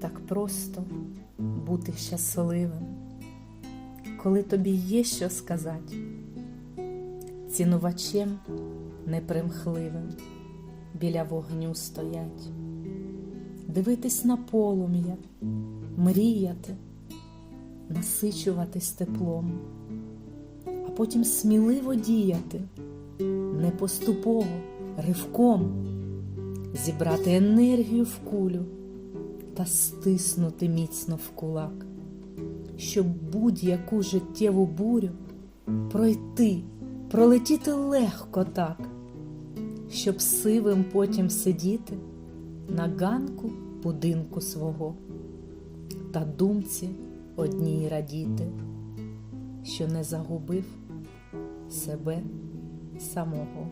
так просто бути щасливим, коли тобі є що сказати, цінувачем непримхливим біля вогню стоять, дивитись на полум'я, мріяти, насичуватись теплом, а потім сміливо діяти, не поступово, ривком, зібрати енергію в кулю та стиснути міцно в кулак, щоб будь-яку життєву бурю пройти, пролетіти легко так, щоб сивим потім сидіти на ганку будинку свого та думці одній радіти, що не загубив себе самого.